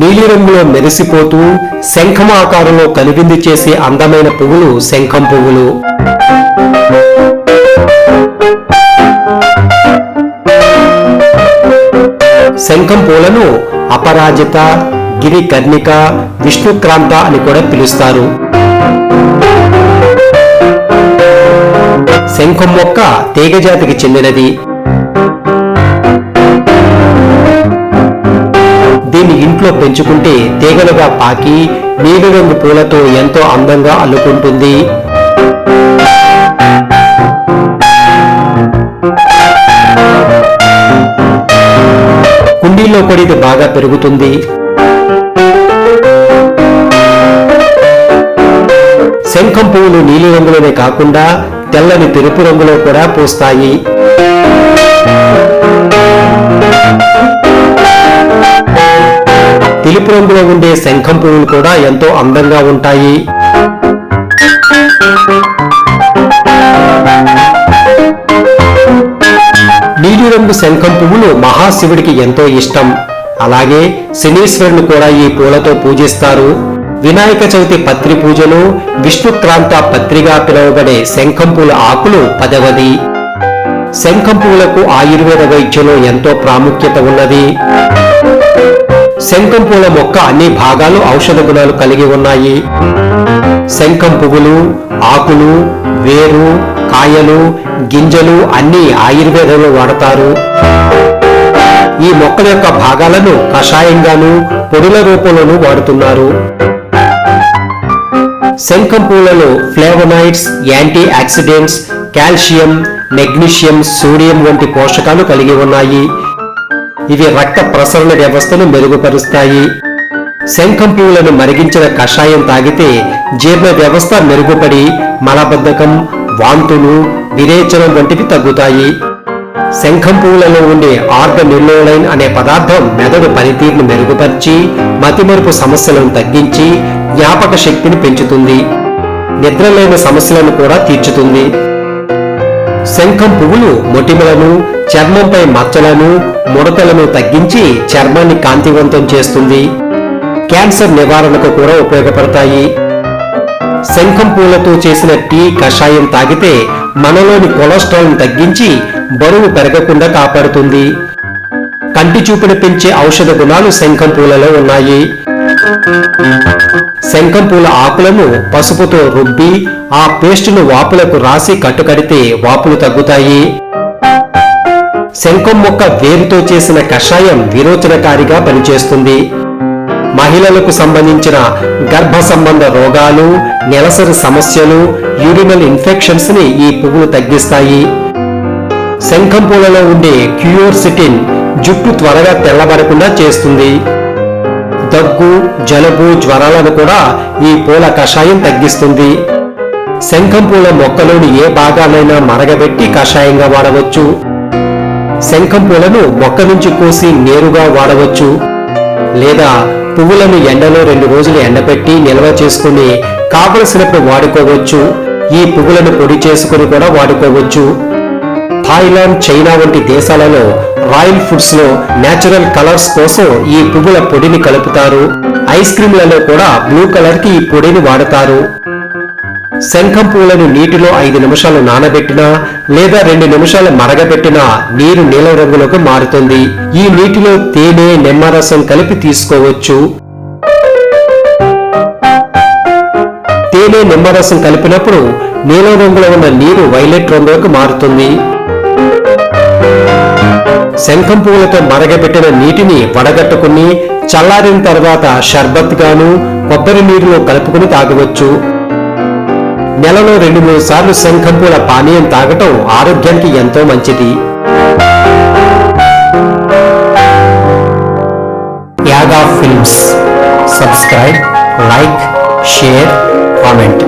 నీలిరంగులో మెరిసిపోతూ శంఖం ఆకారంలో కనువిందు చేసే అందమైన పువ్వులు శంఖం పువ్వులు. శంఖం పూలను అపరాజిత గిరి కర్ణిక విష్ణుక్రాంత అని కూడా పిలుస్తారు. శంఖం మొక్క తీగజాతికి చెందినది. దీన్ని ఇంట్లో పెంచుకుంటే తీగలుగా పాకి నీలిరంగు పూలతో ఎంతో అందంగా అల్లుకుంటుంది. కుండీల్లో కూడా ఇది బాగా పెరుగుతుంది. శంఖం పువ్వులు నీలి రంగులోనే కాకుండా తెల్లని తెలుపు రంగులో కూడా పూస్తాయి. తెలుపు రంగులో ఉండే శంఖం పువ్వులు కూడా ఎంతో అందంగా ఉంటాయి. నీలిరంగు శంఖం పువ్వులు మహాశివుడికి ఎంతో ఇష్టం. అలాగే శనీశ్వరుని కూడా ఈ పూలతో పూజిస్తారు. వినాయక చవితి పత్రి పూజలో విష్ణుక్రాంత పత్రిగా పిలువబడే శంఖం పూల ఆకులు పదవది. శంఖం పువ్వులకు ఆయుర్వేద వైద్యంలో ఎంతో ప్రాముఖ్యత ఉన్నది. శంఖం పూల మొక్క అన్ని భాగాలు ఔషధ గుణాలు కలిగి ఉన్నాయి. శంఖం పువ్వులు ఆకులు వేరు కాయలు గింజలు అన్ని ఆయుర్వేదంలో వాడతారు. ఈ మొక్కల యొక్క భాగాలను కషాయంగాను పొడుల రూపంలోనూ వాడుతున్నారు. శంఖం పూలలో flavonoids anti oxidants calcium magnesium sodium వంటి పోషకాలు కలిగి ఉన్నాయి. ఇవి రక్త ప్రసరణ వ్యవస్థను మెరుగుపరుస్తాయి. శంఖం పువ్వులను మరిగించిన కషాయం తాగితే జీర్ణ వ్యవస్థ మెరుగుపడి మలబద్ధకం వాంతులు విరేచనం వంటివి తగ్గుతాయి. శంఖం పువ్వులలో ఉండే ఆర్గనిల్లోలైన్ అనే పదార్థం మెదడు పనితీరును మెరుగుపరిచి మతిమరుపు సమస్యలను తగ్గించి జ్ఞాపక శక్తిని పెంచుతుంది. నిద్రలేని సమస్యలను కూడా తీర్చుతుంది. శంఖం పువ్వులు మొటిమలను చర్మంపై మచ్చలను ముడతలను తగ్గించి చర్మాన్ని కాంతివంతం చేస్తుంది. క్యాన్సర్ నివారణకు కూడా ఉపయోగపడతాయి. శంఖం పూలతో చేసిన టీ కషాయం తాగితే మనలోని కొలెస్ట్రాల్ను తగ్గించి బరువు పెరగకుండా కాపాడుతుంది. కంటి చూపును పెంచే ఔషధ గుణాలు శంఖం పూలలో ఉన్నాయి. శంఖం పూల ఆకులను పసుపుతో రుబ్బి ఆ పేస్టును వాపులకు రాసి కట్టుకడితే వాపులు తగ్గుతాయి. శంఖం మొక్క వేరుతో చేసిన కషాయం విరోచనకారిగా పనిచేస్తుంది. మహిళలకు సంబంధించిన గర్భ సంబంధ రోగాలు నెలసరి సమస్యలు యూరినల్ ఇన్ఫెక్షన్స్ని ఈ పువ్వులు తగ్గిస్తాయి. శంఖం పూలలో ఉండే క్యూర్సిటిన్ జుట్టు త్వరగా తెల్లబడకుండా చేస్తుంది. దగ్గు జలుబు జ్వరాలను కూడా ఈ పూల కషాయం తగ్గిస్తుంది. శంఖం పూల మొక్కలోని ఏ భాగానైనా మరగబెట్టి కషాయంగా వాడవచ్చు. శంఖం పూలను మొక్క నుంచి కోసి నేరుగా వాడవచ్చు. లేదా పువ్వులను ఎండలో రెండు రోజులు ఎండబెట్టి నిల్వ చేసుకుని కావలసినప్పుడు వాడుకోవచ్చు. ఈ పువ్వులను పొడి చేసుకుని కూడా వాడుకోవచ్చు. థాయిలాండ్ చైనా వంటి దేశాలలో రాయల్ ఫుడ్స్లో నేచురల్ కలర్స్ కోసం ఈ పువ్వుల పొడిని కలుపుతారు. ఐస్ క్రీమ్లలో కూడా బ్లూ కలర్కి ఈ పొడిని వాడతారు. శంఖం పూలను నీటిలో ఐదు నిమిషాలు నానబెట్టినా లేదా రెండు నిమిషాలు మరగబెట్టినా నీరు నీలం రంగులోకి మారుతుంది. ఈ నీటిలో తేనె నిమ్మరసం కలిపి తీసుకోవచ్చు. తేనె నిమ్మరసం కలిపినప్పుడు నీలం రంగులో ఉన్న నీరు వైలెట్ రంగులోకి మారుతుంది. శంఖం పువ్వులతో మరగబెట్టిన నీటిని వడగట్టుకుని చల్లారిన తర్వాత షర్బత్ గాను కొబ్బరి నీరులో కలుపుకుని తాగవచ్చు. నెలలో రెండు మూడు సార్లు శంఖం పూల పానీయం తాగటం ఆరోగ్యానికి ఎంతో మంచిది. Yaga films. Subscribe like share comment.